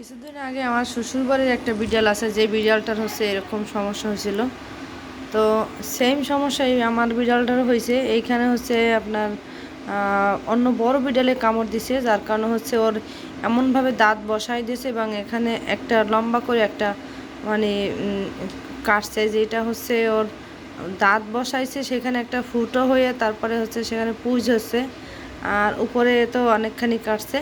কিছুদিন আগে আমার শ্বশুরবাড়ির একটা বিড়াল আছে, যে বিড়ালটার হচ্ছে এরকম সমস্যা হয়েছিল। তো সেম সমস্যাই আমার বিড়ালটারও হয়েছে। এইখানে হচ্ছে আপনার অন্য বড় বিড়ালে কামড় দিছে, যার কারণে হচ্ছে ওর এমনভাবে দাঁত বসাই দিয়েছে এবং এখানে একটা লম্বা করে একটা মানে কাটছে যেটা হচ্ছে ওর দাঁত বসাইছে, সেখানে একটা ফুটো হয়ে তারপরে হচ্ছে সেখানে পুজ হচ্ছে, আর উপরে তো অনেকখানি কাটছে।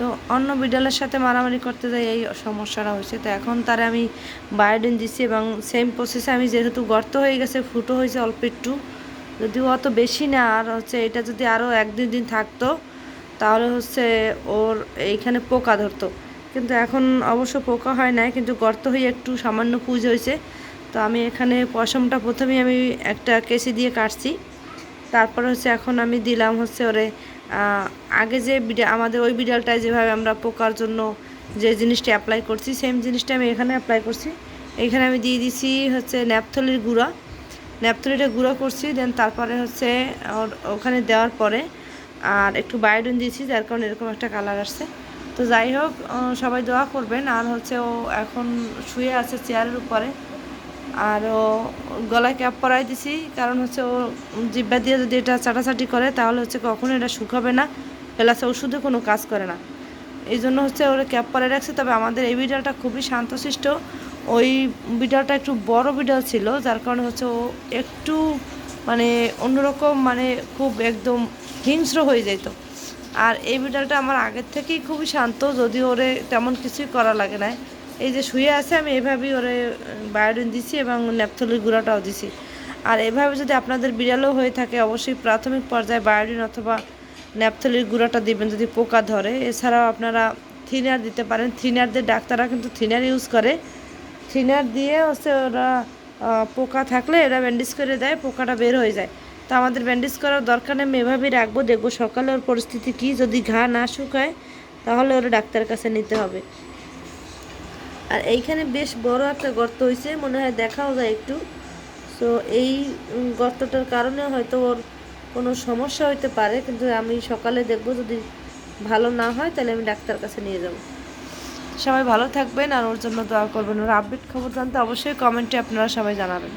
তো অন্য বিড়ালের সাথে মারামারি করতে যাই, এই সমস্যাটা হয়েছে। তো এখন তারে আমি বায়োডিন দিচ্ছি এবং সেম প্রসেসে আমি যেহেতু গর্ত হয়ে গেছে, ফুটো হয়েছে অল্প একটু। যদিও অত বেশি না, আর হচ্ছে এটা যদি আরও এক দুই দিন থাকতো, তাহলে হচ্ছে ওর এইখানে পোকা ধরতো। কিন্তু এখন অবশ্য পোকা হয় না কিন্তু গর্ত হয়ে একটু সামান্য পুজ হয়েছে। তো আমি এখানে পশমটা প্রথমেই আমি একটা কেসি দিয়ে কাটছি। তারপরে হচ্ছে এখন আমি দিলাম হচ্ছে ওরে আগে যে বিড়াল আমাদের ওই বিড়ালটায় যেভাবে আমরা পোকার জন্য যে জিনিসটা অ্যাপ্লাই করছি সেম জিনিসটা আমি এখানে অ্যাপ্লাই করছি। এখানে আমি দিয়ে দিছি হচ্ছে ন্যাপথলির গুঁড়া। ন্যাপথলিটা গুঁড়ো করছি দেন তারপরে হচ্ছে ওখানে দেওয়ার পরে আর একটু বায়োডিন দিয়েছি, যার কারণে এরকম একটা কালার আসছে। তো যাই হোক সবাই দোয়া করবেন। আর হচ্ছে ও এখন শুয়ে আছে চেয়ারের উপরে। আর ও গলায় ক্যাপ পরাই দিছি, কারণ হচ্ছে ও জিব্বা দিয়ে যদি এটা চাটাচাটি করে, তাহলে হচ্ছে কখনো এটা শুকাবে না, প্লাস ওষুধে কোনো কাজ করে না। এই জন্য হচ্ছে ওরা ক্যাপ পরে রাখছে। তবে আমাদের এই বিড়ালটা খুবই শান্তশিষ্ট। ওই বিড়ালটা একটু বড় বিড়াল ছিল, যার কারণে হচ্ছে ও একটু মানে অন্যরকম মানে খুব একদম হিংস্র হয়ে যেত। আর এই বিড়ালটা আমার আগের থেকেই খুবই শান্ত, যদিও ওরে তেমন কিছুই করা লাগে না এই যে শুয়ে আছে, আমি এভাবেই ওরে বায়োডিন দিছি এবং ন্যাপথলির গুঁড়াটাও দিছি। আর এভাবে যদি আপনাদের বিড়ালও হয়ে থাকে, অবশ্যই প্রাথমিক পর্যায়ে বায়োডিন অথবা ন্যাপথলির গুঁড়াটা দিবেন যদি পোকা ধরে। এছাড়াও আপনারা থিনার দিতে পারেন। থিনারদের ডাক্তাররা কিন্তু থিনার ইউজ করে। থিনার দিয়ে হচ্ছে ওরা পোকা থাকলে এরা ব্যান্ডেজ করে দেয়, পোকাটা বের হয়ে যায়। তো আমাদের ব্যান্ডেজ করার দরকার নেই, আমি এভাবেই রাখব। দেখব সকালে ওর পরিস্থিতি কী। যদি ঘা না শুকায়, তাহলে ওরা ডাক্তারের কাছে নিতে হবে। আর এইখানে বেশ বড় একটা গর্ত হয়েছে মনে হয় দেখাও যায় একটু। তো এই গর্তটার কারণে হয়তো ওর কোনো সমস্যা হইতে পারে, কিন্তু আমি সকালে দেখব যদি ভালো না হয়, তাহলে আমি ডাক্তার কাছে নিয়ে যাব। সবাই ভালো থাকবেন আর ওর জন্য দোয়া করবেন। ওর আপডেট খবর জানতে অবশ্যই কমেন্টে আপনারা সবাই জানাবেন।